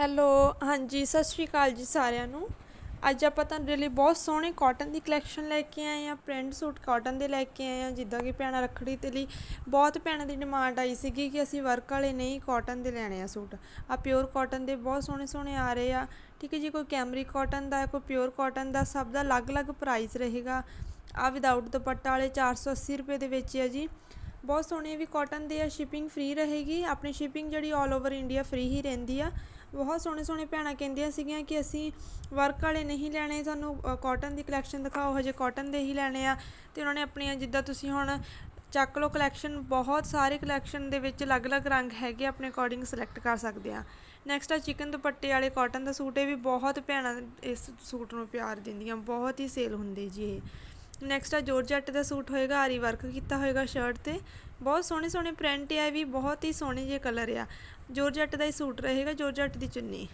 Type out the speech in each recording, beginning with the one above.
Hello, ਹਾਂਜੀ, ਸਤਿ ਸ਼੍ਰੀ ਅਕਾਲ ਜੀ ਸਾਰਿਆਂ ਨੂੰ। ਅੱਜ ਆਪਾਂ ਤੁਹਾਡੇ ਲਈ ਬਹੁਤ ਸੋਹਣੇ ਕਾਟਨ ਦੀ ਕਲੈਕਸ਼ਨ ਲੈ ਕੇ ਆਏ ਆ ਪ੍ਰਿੰਟ ਸੂਟ ਕਾਟਨ ਦੇ ਲੈ ਕੇ ਆਏ ਆ ਜਿੱਦਾਂ ਕਿ ਭੈਣਾਂ ਰੱਖੜੀ ਤੇ ਲਈ ਬਹੁਤ ਭੈਣਾਂ ਦੀ ਡਿਮਾਂਡ ਆਈ ਸੀਗੀ ਕਿ ਅਸੀਂ ਵਰਕ ਵਾਲੇ ਨਹੀਂ ਕਾਟਨ ਦੇ ਲੈਣੇ ਆ ਸੂਟ ਆ ਪਿਓਰ ਕਾਟਨ ਦੇ ਬਹੁਤ ਸੋਹਣੇ ਸੋਹਣੇ ਆ ਰਹੇ ਆ। ਠੀਕ ਹੈ ਜੀ, ਕੋਈ ਕੈਮਰੀ ਕਾਟਨ ਦਾ, ਕੋਈ ਪਿਓਰ ਕਾਟਨ ਦਾ, ਸਭ ਦਾ ਅਲੱਗ-ਅਲੱਗ ਪ੍ਰਾਈਸ ਰਹੇਗਾ। ਆ ਵਿਦਆਊਟ ਦੁਪੱਟਾ ਵਾਲੇ 480 ਰੁਪਏ ਦੇ ਵਿੱਚ ਆ ਜੀ। ਬਹੁਤ ਸੋਹਣੇ ਵੀ ਕਾਟਨ ਦੇ ਆ ਸ਼ਿਪਿੰਗ ਫ੍ਰੀ ਰਹੇਗੀ। ਆਪਣੀ ਸ਼ਿਪਿੰਗ ਜਿਹੜੀ 올 ਓਵਰ ਇੰਡੀਆ ਫ੍ਰੀ ਹੀ ਰਹਿੰਦੀ ਆ। ਬਹੁਤ ਸੋਹਣੇ ਸੋਹਣੇ ਭੈਣਾਂ ਕਹਿੰਦੀਆਂ ਸੀਗੀਆਂ ਕਿ ਅਸੀਂ ਵਰਕ ਵਾਲੇ ਨਹੀਂ ਲੈਣੇ, ਸਾਨੂੰ ਕਾਟਨ ਦੀ ਕਲੈਕਸ਼ਨ ਦਿਖਾਓ, ਹਜੇ ਕਾਟਨ ਦੇ ਹੀ ਲੈਣੇ ਆ। ਤੇ ਉਹਨਾਂ ਨੇ ਆਪਣੀਆਂ, ਜਿੱਦਾਂ ਤੁਸੀਂ ਹੁਣ ਚੱਕ ਲਓ ਕਲੈਕਸ਼ਨ ਬਹੁਤ ਸਾਰੇ ਕਲੈਕਸ਼ਨ ਦੇ ਵਿੱਚ ਅਲੱਗ-ਅਲੱਗ ਰੰਗ ਹੈਗੇ ਆਪਣੇ ਅਕੋਰਡਿੰਗ ਸਿਲੈਕਟ ਕਰ ਸਕਦੇ ਆ। ਨੈਕਸਟ ਆ ਚਿਕਨ ਦੁਪੱਟੇ ਵਾਲੇ ਕਾਟਨ ਦਾ ਸੂਟ, ਇਹ ਵੀ ਬਹੁਤ ਭੈਣਾਂ ਇਸ ਸੂਟ ਨੂੰ ਪਿਆਰ ਦਿੰਦੀਆਂ, ਬਹੁਤ ਹੀ ਸੇਲ ਹੁੰਦੇ ਜੀ ਇਹ। ਨੈਕਸਟ ਆ ਜੋਰਜੱਟ ਦਾ ਸੂਟ ਹੋਏਗਾ, ਆਰੀ ਵਰਕ ਕੀਤਾ ਹੋਏਗਾ ਸ਼ਰਟ ਤੇ। ਬਹੁਤ ਸੋਹਣੇ ਸੋਹਣੇ ਪ੍ਰਿੰਟ ਆ, ਇਹ ਵੀ ਬਹੁਤ ਹੀ ਸੋਹਣੇ ਜਿਹੇ ਕਲਰ ਆ। ਜੋਰਜੱਟ ਦਾ ਹੀ ਸੂਟ ਰਹੇਗਾ ਜੋਰਜੱਟ ਦੀ ਚੁੰਨੀ।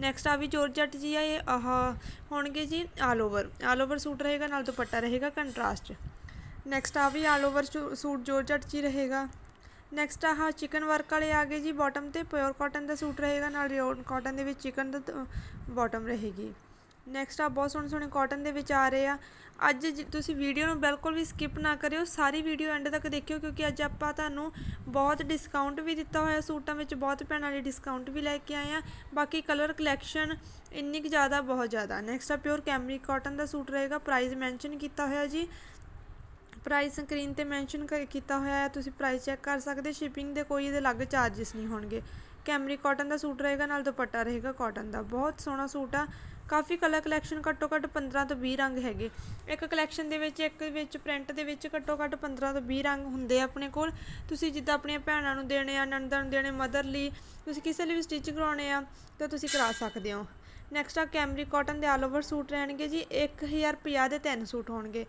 ਨੈਕਸਟ ਆ ਵੀ ਜੋਰਜੱਟ ਜੀ ਆ, ਇਹ ਆਹ ਹੋਣਗੇ ਜੀ all over all over suit ਰਹੇਗਾ, ਨਾਲ ਦੁਪੱਟਾ ਰਹੇਗਾ ਕੰਟਰਾਸਟ ਨੈਕਸਟ ਆ ਵੀ ਆਲ ਓਵਰ ਸੂਟ ਜੋਰਜੱਟ ਜੀ ਰਹੇਗਾ। ਨੈਕਸਟ ਆਹ ਚਿਕਨ ਵਰਕ ਵਾਲੇ ਆ ਗਏ ਜੀ ਬਾਟਮ ਤੇ ਪਿਓਰ ਕਾਟਨ ਦਾ ਸੂਟ ਰਹੇਗਾ, ਨਾਲ ਰਿਓਨ ਕਾਟਨ ਦੇ ਵਿੱਚ ਚਿਕਨ ਦਾ ਬਾਟਮ ਰਹੇਗੀ। ਨੈਕਸਟ ਆ ਬਹੁਤ ਸੋਹਣੇ ਸੋਹਣੇ ਕਾਟਨ ਦੇ ਵਿੱਚ ਆ ਰਹੇ ਆ। ਅੱਜ ਤੁਸੀਂ ਵੀਡੀਓ ਨੂੰ ਬਿਲਕੁਲ ਵੀ ਸਕਿਪ ਨਾ ਕਰਿਓ। ਸਾਰੀ ਵੀਡੀਓ ਐਂਡ ਤੱਕ ਦੇਖਿਓ, ਕਿਉਂਕਿ ਅੱਜ ਆਪਾਂ ਤੁਹਾਨੂੰ ਬਹੁਤ ਡਿਸਕਾਊਂਟ ਵੀ ਦਿੱਤਾ ਹੋਇਆ। ਸੂਟਾਂ ਵਿੱਚ ਬਹੁਤ ਭੈਣਾਂ ਲਈ ਡਿਸਕਾਊਂਟ ਵੀ ਲੈ ਕੇ ਆਏ ਆ। ਬਾਕੀ ਕਲਰ ਕਲੈਕਸ਼ਨ ਇੰਨੀ ਕੁ ਜ਼ਿਆਦਾ ਬਹੁਤ ਜ਼ਿਆਦਾ। ਨੈਕਸਟ ਆ ਪਿਓਰ ਕੈਮਰਿਕ ਕਾਟਨ ਦਾ ਸੂਟ ਰਹੇਗਾ। ਪ੍ਰਾਈਸ ਮੈਂਸ਼ਨ ਕੀਤਾ ਹੋਇਆ ਜੀ। ਪ੍ਰਾਈਸ ਸਕਰੀਨ ਤੇ ਮੈਂਸ਼ਨ ਕੀਤਾ ਹੋਇਆ ਹੈ ਤੁਸੀਂ ਪ੍ਰਾਈਸ ਚੈੱਕ ਕਰ ਸਕਦੇ। ਸ਼ਿਪਿੰਗ ਦੇ ਕੋਈ ਇਹਦੇ ਅਲੱਗ ਚਾਰजेस ਨਹੀਂ ਹੋਣਗੇ। ਕੈਮਰਿਕ ਕਾਟਨ ਦਾ ਸੂਟ ਰਹੇਗਾ, ਨਾਲ ਦੁਪੱਟਾ ਰਹੇਗਾ ਕਾਟਨ ਦਾ। ਬਹੁਤ ਸੋਹਣਾ ਸੂਟ ਆ। ਕਾਫੀ ਕਲਰ ਕਲੈਕਸ਼ਨ ਘੱਟੋ ਘੱਟ 15 ਤੋਂ 20 ਰੰਗ ਹੈਗੇ। ਇੱਕ ਕਲੈਕਸ਼ਨ ਦੇ ਵਿੱਚ, ਇੱਕ ਵਿੱਚ ਪ੍ਰਿੰਟ ਦੇ ਵਿੱਚ ਘੱਟੋ ਘੱਟ 15 ਤੋਂ 20 ਰੰਗ ਹੁੰਦੇ ਆ ਆਪਣੇ ਕੋਲ। ਤੁਸੀਂ ਜਿੱਦਾਂ ਆਪਣੀਆਂ ਭੈਣਾਂ ਨੂੰ ਦੇਣੇ ਆ, ਨਣਦਾਂ ਨੂੰ ਦੇਣੇ ਮਦਰ ਲਈ, ਤੁਸੀਂ ਕਿਸੇ ਲਈ ਵੀ ਸਟਿਚ ਕਰਾਉਣੇ ਆ, ਤਾਂ ਤੁਸੀਂ ਕਰਾ ਸਕਦੇ ਹੋ। ਨੈਕਸਟ ਆ ਕੈਮਰੀ ਕਾਟਨ ਦੇ ਆਲ ਓਵਰ ਸੂਟ ਰਹਿਣਗੇ ਜੀ 1050 ਦੇ ਤਿੰਨ ਸੂਟ ਹੋਣਗੇ।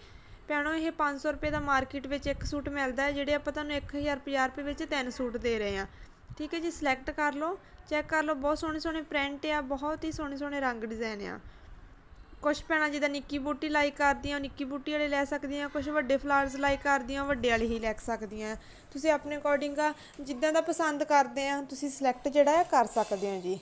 ਭੈਣੋ, ਇਹ 500 ਰੁਪਏ ਦਾ ਮਾਰਕੀਟ ਵਿੱਚ ਇੱਕ ਸੂਟ ਮਿਲਦਾ ਹੈ, ਜਿਹੜੇ ਆਪਾਂ ਤੁਹਾਨੂੰ 1050 ਰੁਪਏ ਵਿੱਚ ਤਿੰਨ ਸੂਟ ਦੇ ਰਹੇ ਆ ਠੀਕ ਹੈ ਜੀ ਸਿਲੈਕਟ ਕਰ ਲਓ ਚੈੱਕ ਕਰ ਲਓ, ਬਹੁਤ ਸੋਹਣੇ ਸੋਹਣੇ ਪ੍ਰਿੰਟ ਆ, ਬਹੁਤ ਹੀ ਸੋਹਣੇ ਸੋਹਣੇ ਰੰਗ ਡਿਜ਼ਾਈਨ ਆ। ਕੁਝ ਭੈਣਾਂ ਜਿੱਦਾਂ ਨਿੱਕੀ ਬੂਟੀ ਲਾਈਕ ਕਰਦੀਆਂ ਨਿੱਕੀ ਬੂਟੀ ਵਾਲੇ ਲੈ ਸਕਦੀਆਂ ਕੁਝ ਵੱਡੇ ਫਲਾਵਰਸ ਲਾਈਕ ਕਰਦੀਆਂ ਵੱਡੇ ਵਾਲੇ ਹੀ ਲੈ ਸਕਦੀਆਂ। ਤੁਸੀਂ ਆਪਣੇ ਅਕੋਰਡਿੰਗ ਆ, ਜਿੱਦਾਂ ਦਾ ਪਸੰਦ ਕਰਦੇ ਆ, ਤੁਸੀਂ ਸਿਲੈਕਟ ਜਿਹੜਾ ਆ ਕਰ ਸਕਦੇ ਹੋ ਜੀ।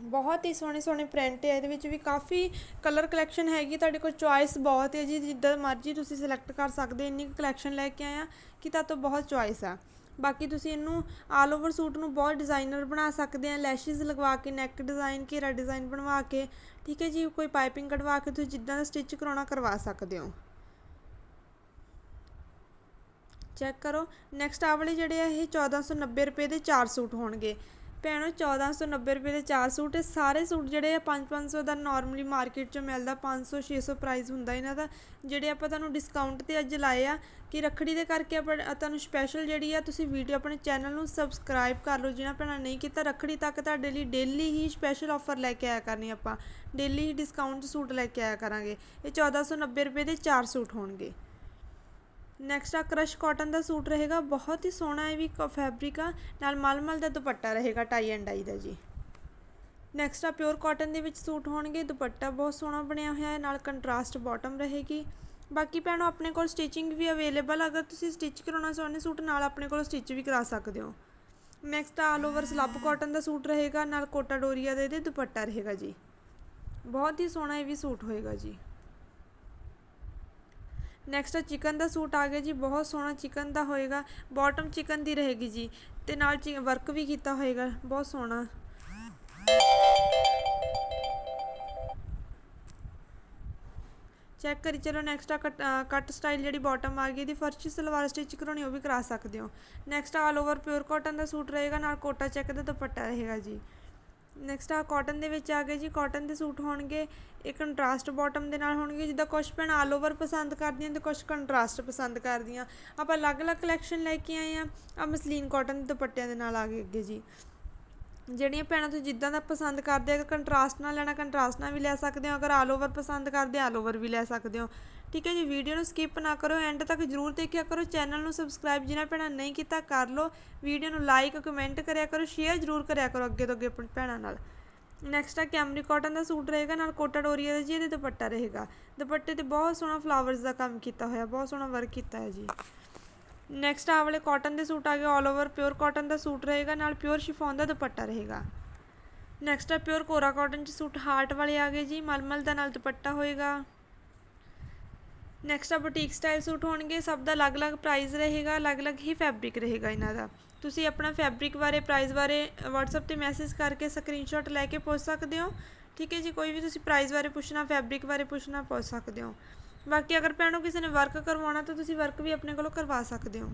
ਬਹੁਤ ਹੀ ਸੋਹਣੇ ਸੋਹਣੇ ਪ੍ਰਿੰਟ ਹੈ ਇਹਦੇ ਵਿੱਚ ਵੀ ਕਾਫੀ ਕਲਰ ਕਲੈਕਸ਼ਨ ਹੈਗੀ, ਤੁਹਾਡੇ ਕੋਲ ਚੁਆਇਸ ਬਹੁਤ ਹੈ ਜੀ, ਜਿੱਦਾਂ ਮਰਜ਼ੀ ਤੁਸੀਂ ਸਿਲੈਕਟ ਕਰ ਸਕਦੇ ਇੰਨੀ ਕਲੈਕਸ਼ਨ ਲੈ ਕੇ ਆਇਆ ਕਿ ਤਾਂ ਤੋਂ ਬਹੁਤ ਚੁਆਇਸ ਆ। ਬਾਕੀ ਤੁਸੀਂ ਇਹਨੂੰ ਆਲ ਓਵਰ ਸੂਟ ਨੂੰ ਬਹੁਤ ਡਿਜ਼ਾਈਨਰ ਬਣਾ ਸਕਦੇ ਆ ਲੈਸ਼ਿਸ ਲਗਵਾ ਕੇ ਨੈਕ ਡਿਜ਼ਾਈਨ ਘੇਰਾ ਡਿਜ਼ਾਈਨ ਬਣਵਾ ਕੇ, ਠੀਕ ਹੈ ਜੀ? ਕੋਈ ਪਾਈਪਿੰਗ ਕਢਵਾ ਕੇ ਤੁਸੀਂ ਜਿੱਦਾਂ ਦਾ ਸਟਿਚ ਕਰਾਉਣਾ ਕਰਵਾ ਸਕਦੇ ਹੋ। ਚੈੱਕ ਕਰੋ। ਨੈਕਸਟ ਆ ਵਾਲੇ ਜਿਹੜੇ ਆ, ਇਹ 1490 ਰੁਪਏ ਦੇ ਚਾਰ ਸੂਟ ਹੋਣਗੇ। ਭੈਣੋ 1490 ਰੁਪਏ ਦੇ ਚਾਰ ਸੂਟ ਇਹ ਸਾਰੇ ਸੂਟ ਜਿਹੜੇ ਆ 5-500 ਦਾ ਨਾਰਮਲੀ ਮਾਰਕੀਟ 'ਚ ਮਿਲਦਾ 500-600 ਪ੍ਰਾਈਸ ਹੁੰਦਾ ਇਹਨਾਂ ਦਾ। ਜਿਹੜੇ ਆਪਾਂ ਤੁਹਾਨੂੰ ਡਿਸਕਾਊਂਟ ਤੇ ਅੱਜ ਲਾਏ ਆ, ਕਿ ਰੱਖੜੀ ਦੇ ਕਰਕੇ ਆਪਾਂ ਤੁਹਾਨੂੰ ਸਪੈਸ਼ਲ ਜਿਹੜੀ ਆ, ਤੁਸੀਂ ਵੀਡੀਓ ਆਪਣੇ ਚੈਨਲ ਨੂੰ ਸਬਸਕ੍ਰਾਈਬ ਕਰ ਲਓ। ਜਿਹਨਾਂ ਭੈਣਾਂ ਨਹੀਂ ਕੀਤਾ, ਰੱਖੜੀ ਤੱਕ ਤੁਹਾਡੇ ਲਈ ਡੇਲੀ ਹੀ ਸਪੈਸ਼ਲ ਆਫਰ ਲੈ ਕੇ ਆਇਆ ਕਰਨੀ ਆਪਾਂ। ਡੇਲੀ ਹੀ ਡਿਸਕਾਊਂਟ ਸੂਟ ਲੈ ਕੇ ਆਇਆ ਕਰਾਂਗੇ। ਇਹ 1490 ਰੁਪਏ ਦੇ ਚਾਰ ਸੂਟ ਹੋਣਗੇ। ਨੈਕਸਟ ਆ ਕ੍ਰਸ਼ ਕਾਟਨ ਦਾ ਸੂਟ ਰਹੇਗਾ। ਬਹੁਤ ਹੀ ਸੋਹਣਾ ਇਹ ਵੀ ਫੈਬਰਿਕ ਆ। ਨਾਲ ਮਲਮਲ ਦਾ ਦੁਪੱਟਾ ਰਹੇਗਾ ਟਾਈ ਐਂਡ ਡਾਈ ਦਾ ਜੀ। ਨੈਕਸਟ ਆ ਪਿਓਰ ਕਾਟਨ ਦੇ ਵਿੱਚ ਸੂਟ ਹੋਣਗੇ। ਦੁਪੱਟਾ ਬਹੁਤ ਸੋਹਣਾ ਬਣਿਆ ਹੋਇਆ ਹੈ। ਨਾਲ ਕੰਟਰਾਸਟ ਬਾਟਮ ਰਹੇਗੀ। ਬਾਕੀ ਭੈਣੋ, ਆਪਣੇ ਕੋਲ ਸਟਿਚਿੰਗ ਵੀ ਅਵੇਲੇਬਲ ਅਗਰ ਤੁਸੀਂ ਸਟਿਚ ਕਰਾਉਣਾ ਚਾਹੁੰਦੇ ਸੂਟ, ਨਾਲ ਆਪਣੇ ਕੋਲ ਸਟਿਚ ਵੀ ਕਰਾ ਸਕਦੇ ਹੋ। Next all over slub cotton ਦਾ ਸੂਟ ਰਹੇਗਾ। ਨਾਲ ਕੋਟਾ ਡੋਰੀਆ ਦੇ ਇਹਦੇ ਦੁਪੱਟਾ ਰਹੇਗਾ ਜੀ। ਬਹੁਤ ਹੀ ਸੋਹਣਾ ਇਹ ਵੀ ਸੂਟ ਹੋਏਗਾ ਜੀ। ਨੈਕਸਟ ਆ ਚਿਕਨ ਦਾ ਸੂਟ ਆ ਗਿਆ ਜੀ, ਬਹੁਤ ਸੋਹਣਾ ਚਿਕਨ ਦਾ ਹੋਏਗਾ ਬਾਟਮ ਚਿਕਨ ਦੀ ਰਹੇਗੀ ਜੀ। ਤੇ ਨਾਲ ਵਰਕ ਵੀ ਕੀਤਾ ਹੋਏਗਾ, ਬਹੁਤ ਸੋਹਣਾ। ਚੈੱਕ ਕਰੀ, ਚਲੋ ਨੈਕਸਟ ਆ ਕੱਟ ਸਟਾਈਲ ਜਿਹੜੀ ਬਾਟਮ ਆ ਗਈ, ਇਹਦੀ ਫਰਸ਼ੀ ਸਲਵਾਰ ਸਟਿਚ ਕਰਾਉਣੀ, ਉਹ ਵੀ ਕਰਾ ਸਕਦੇ ਹੋ। Next all over pure cotton ਦਾ ਸੂਟ ਰਹੇਗਾ, ਨਾਲ ਕੋਟਾ ਚੈੱਕ ਦਾ ਦੁਪੱਟਾ ਰਹੇਗਾ ਜੀ। ਨੈਕਸਟ ਆ ਕਾਟਨ ਦੇ ਵਿੱਚ ਆ ਗਏ ਜੀ। ਕਾਟਨ ਦੇ ਸੂਟ ਹੋਣਗੇ, ਇਹ ਕੰਟਰਾਸਟ ਬਾਟਮ ਦੇ ਨਾਲ ਹੋਣਗੇ। ਜਿੱਦਾਂ ਕੁਝ ਭੈਣਾਂ ਆਲ ਓਵਰ ਪਸੰਦ ਕਰਦੀਆਂ ਤੇ ਕੁਝ ਕੰਟਰਾਸਟ ਪਸੰਦ ਕਰਦੀਆਂ। ਆਪਾਂ ਅਲੱਗ-ਅਲੱਗ ਕਲੈਕਸ਼ਨ ਲੈ ਕੇ ਆਏ ਆ ਆ ਮਸਲੀਨ ਕਾਟਨ ਦੇ ਦੁਪੱਟਿਆਂ ਦੇ ਨਾਲ ਆ ਗਏ ਅੱਗੇ ਜੀ। ਜਿਹੜੀਆਂ ਭੈਣਾਂ ਤੁਸੀਂ ਜਿੱਦਾਂ ਦਾ ਪਸੰਦ ਕਰਦੇ ਆ ਕੰਟਰਾਸਟ ਨਾਲ ਲੈਣਾ ਕੰਟਰਾਸਟ ਨਾਲ ਵੀ ਲੈ ਸਕਦੇ ਹੋ, ਅਗਰ ਆਲ ਓਵਰ ਪਸੰਦ ਕਰਦੇ ਆਲ ਓਵਰ ਵੀ ਲੈ ਸਕਦੇ ਹੋ। ਠੀਕ ਹੈ ਜੀ ਵੀਡੀਓ ਨੂੰ ਸਕਿਪ ਨਾ ਕਰੋ ਐਂਡ ਤੱਕ ਜਰੂਰ ਦੇਖਿਆ ਕਰੋ ਚੈਨਲ ਨੂੰ ਸਬਸਕ੍ਰਾਈਬ ਜਿਨ੍ਹਾਂ ਭੈਣਾਂ ਨਹੀਂ ਕੀਤਾ, ਕਰ ਲਓ। ਵੀਡੀਓ ਨੂੰ ਲਾਈਕ ਕਮੈਂਟ ਕਰਿਆ ਕਰੋ ਸ਼ੇਅਰ ਜਰੂਰ ਕਰਿਆ ਕਰੋ ਅੱਗੇ ਤੋਂ ਅੱਗੇ ਆਪਣੀ ਭੈਣਾਂ ਨਾਲ। ਨੈਕਸਟ ਆ ਕੈਮਰੀ ਕਾਟਨ ਦਾ ਸੂਟ ਰਹੇਗਾ, ਨਾਲ ਕੋਟਾ ਡੋਰੀਆ ਦਾ ਜੀ, ਇਹਦੇ ਦੁਪੱਟਾ ਰਹੇਗਾ। ਦੁਪੱਟੇ ਤੇ ਬਹੁਤ ਸੋਹਣਾ ਫਲਾਵਰਸ ਦਾ ਕੰਮ ਕੀਤਾ ਹੋਇਆ, ਬਹੁਤ ਸੋਹਣਾ ਵਰਕ ਕੀਤਾ ਹੈ ਜੀ। ਨੈਕਸਟ ਆ ਵਾਲੇ ਕਾਟਨ ਦੇ ਸੂਟ ਆ ਗਏ ਆਲ ਓਵਰ ਪਿਓਰ ਕਾਟਨ ਦਾ ਸੂਟ ਰਹੇਗਾ, ਨਾਲ ਪਿਓਰ ਸ਼ਿਫੋਨ ਦਾ ਦੁਪੱਟਾ ਰਹੇਗਾ। ਨੈਕਸਟ ਆ ਪਿਓਰ ਕੋਰਾ ਕਾਟਨ ਚ ਸੂਟ ਹਾਰਟ ਵਾਲੇ ਆ ਗਏ ਜੀ, ਮਲਮਲ ਦਾ ਨਾਲ ਦੁਪੱਟਾ ਹੋਏਗਾ। ਨੈਕਸਟ ਆ ਬੁਟੀਕ ਸਟਾਈਲ ਸੂਟ ਹੋਣਗੇ, ਸਭ ਦਾ ਅਲੱਗ-ਅਲੱਗ ਪ੍ਰਾਈਸ ਰਹੇਗਾ, ਅਲੱਗ-ਅਲੱਗ ਹੀ ਫੈਬਰਿਕ ਰਹੇਗਾ ਇਹਨਾਂ ਦਾ। ਤੁਸੀਂ ਆਪਣਾ ਫੈਬਰਿਕ ਬਾਰੇ ਪ੍ਰਾਈਸ ਬਾਰੇ WhatsApp ਤੇ ਮੈਸੇਜ ਕਰਕੇ ਸਕਰੀਨਸ਼ਾਟ ਲੈ ਕੇ ਪੁੱਛ ਸਕਦੇ ਹੋ। ਠੀਕ ਹੈ ਜੀ, ਕੋਈ ਵੀ ਤੁਸੀਂ ਪ੍ਰਾਈਸ ਬਾਰੇ ਪੁੱਛਣਾ ਫੈਬਰਿਕ ਬਾਰੇ ਪੁੱਛਣਾ, ਪੁੱਛ ਸਕਦੇ ਹੋ। ਬਾਕੀ ਅਗਰ ਭੈਣੋ ਕਿਸੇ ਨੇ ਵਰਕ ਕਰਵਾਉਣਾ, ਤਾਂ ਤੁਸੀਂ ਵਰਕ ਵੀ ਆਪਣੇ ਕੋਲੋਂ ਕਰਵਾ ਸਕਦੇ ਹੋ।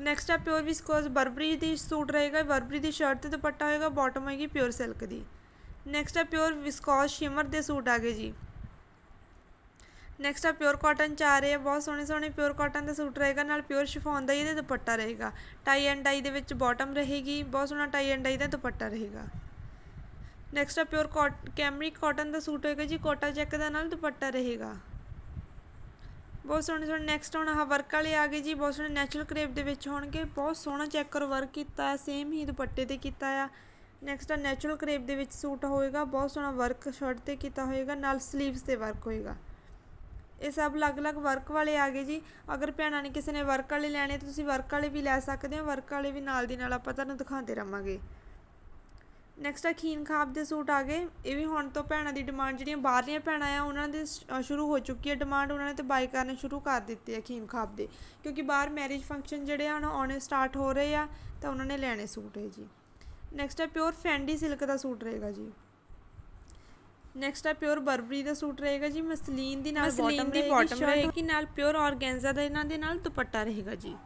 ਨੈਕਸਟ ਆ ਪਿਓਰ ਵਿਸਕੋਸ ਬਰਬਰੀ ਦੀ ਸੂਟ ਰਹੇਗਾ ਬਰਬਰੀ ਦੀ ਸ਼ਰਟ ਤੇ ਦੁਪੱਟਾ ਹੋਏਗਾ ਬਾਟਮ ਹੋਏਗੀ ਪਿਓਰ ਸਿਲਕ ਦੀ। ਨੈਕਸਟ ਆ ਪਿਓਰ ਵਿਸਕੋਸ ਸ਼ਿਮਰ ਦੇ ਸੂਟ ਆ ਗਏ ਜੀ। ਨੈਕਸਟ ਆ ਪਿਓਰ ਕਾਟਨ ਚ ਆ ਰਹੇ ਆ, ਬਹੁਤ ਸੋਹਣੇ ਸੋਹਣੇ ਪਿਓਰ ਕਾਟਨ ਦਾ ਸੂਟ ਰਹੇਗਾ, ਨਾਲ ਪਿਓਰ ਸ਼ਿਫੋਨ ਦਾ ਹੀ ਇਹਦੇ ਦੁਪੱਟਾ ਰਹੇਗਾ। ਟਾਈ ਐਂਡ ਡਾਈ ਦੇ ਵਿੱਚ ਬਾਟਮ ਰਹੇਗੀ, ਬਹੁਤ ਸੋਹਣਾ ਟਾਈ ਐਂਡ ਡਾਈ ਦਾ ਦੁਪੱਟਾ ਰਹੇਗਾ। ਨੈਕਸਟ ਆ ਪਿਓਰ ਕਾਟ ਕੈਮਰਿਕ ਕਾਟਨ ਦਾ ਸੂਟ ਹੋਏਗਾ ਜੀ, ਕੋਟਾ ਚੈੱਕ ਦਾ ਨਾਲ ਦੁਪੱਟਾ ਰਹੇਗਾ। ਬਹੁਤ ਸੋਹਣੇ ਸੋਹਣੇ ਨੈਕਸਟ ਹੁਣ ਆਹ ਵਰਕ ਵਾਲੇ ਆ ਗਏ ਜੀ, ਬਹੁਤ ਸੋਹਣੇ ਨੈਚੁਰਲ ਕਰੇਪ ਦੇ ਵਿੱਚ ਹੋਣਗੇ, ਬਹੁਤ ਸੋਹਣਾ ਚੈੱਕਰ ਵਰਕ ਕੀਤਾ ਹੈ ਸੇਮ ਹੀ ਦੁਪੱਟੇ ਤੇ ਕੀਤਾ ਆ। ਨੈਕਸਟ ਆ ਨੈਚੁਰਲ ਕਰੇਪ ਦੇ ਵਿੱਚ ਸੂਟ ਹੋਏਗਾ, ਬਹੁਤ ਸੋਹਣਾ ਵਰਕ ਸ਼ਰਟ ਤੇ ਕੀਤਾ ਹੋਏਗਾ, ਨਾਲ ਸਲੀਵਸ ਤੇ ਵਰਕ ਹੋਏਗਾ। ਇਹ ਸਭ ਅਲੱਗ-ਅਲੱਗ ਵਰਕ ਵਾਲੇ ਆ ਗਏ ਜੀ। ਅਗਰ ਭੈਣਾਂ ਨੇ ਕਿਸੇ ਨੇ ਵਰਕ ਵਾਲੇ ਲੈਣੇ ਤਾਂ ਤੁਸੀਂ ਵਰਕ ਵਾਲੇ ਵੀ ਲੈ ਸਕਦੇ ਹੋ ਵਰਕ ਵਾਲੇ ਵੀ ਨਾਲ ਦੀ ਨਾਲ ਆਪਾਂ ਤੁਹਾਨੂੰ ਦਿਖਾਉਂਦੇ ਰਵਾਂਗੇ। ਨੈਕਸਟ ਆ ਖੀਨ ਖਾਬ ਦੇ ਸੂਟ ਆ ਗਏ। ਇਹ ਵੀ ਹੁਣ ਤੋਂ ਭੈਣਾਂ ਦੀ ਡਿਮਾਂਡ ਜਿਹੜੀਆਂ ਬਾਹਰਲੀਆਂ ਭੈਣਾਂ ਆ ਉਹਨਾਂ ਦੇ ਸ਼ੁਰੂ ਹੋ ਚੁੱਕੀ ਹੈ ਡਿਮਾਂਡ ਉਹਨਾਂ ਨੇ ਤੇ ਬਾਈ ਕਰਨੇ ਸ਼ੁਰੂ ਕਰ ਦਿੱਤੇ ਆ ਖੀਨ ਖਾਬ ਦੇ। ਕਿਉਂਕਿ ਬਾਹਰ ਮੈਰਿਜ ਫੰਕਸ਼ਨ ਜਿਹੜੇ ਆ ਨਾ ਆਉਣੇ ਸਟਾਰਟ ਹੋ ਰਹੇ ਆ ਤਾਂ ਉਹਨਾਂ ਨੇ ਲੈਣੇ ਸੂਟ ਹੈ ਜੀ। ਨੈਕਸਟ ਆ ਪਿਓਰ ਫੈਂਡੀ ਸਿਲਕ ਦਾ ਸੂਟ ਰਹੇਗਾ ਜੀ। ਨੈਕਸਟ ਆ ਪਿਓਰ ਬਰਬਰੀ ਦਾ ਸੂਟ ਰਹੇਗਾ ਜੀ। ਮਸਲੀਨ ਦੀ ਨਾਲ ਬਾਟਮ ਰਹੇਗੀ ਨਾਲ ਪਿਓਰ ਆਰਗੈਂਜ਼ਾ ਦਾ ਇਹਨਾਂ ਦੇ ਨਾਲ ਦੁਪੱਟਾ ਰਹੇਗਾ ਜੀ।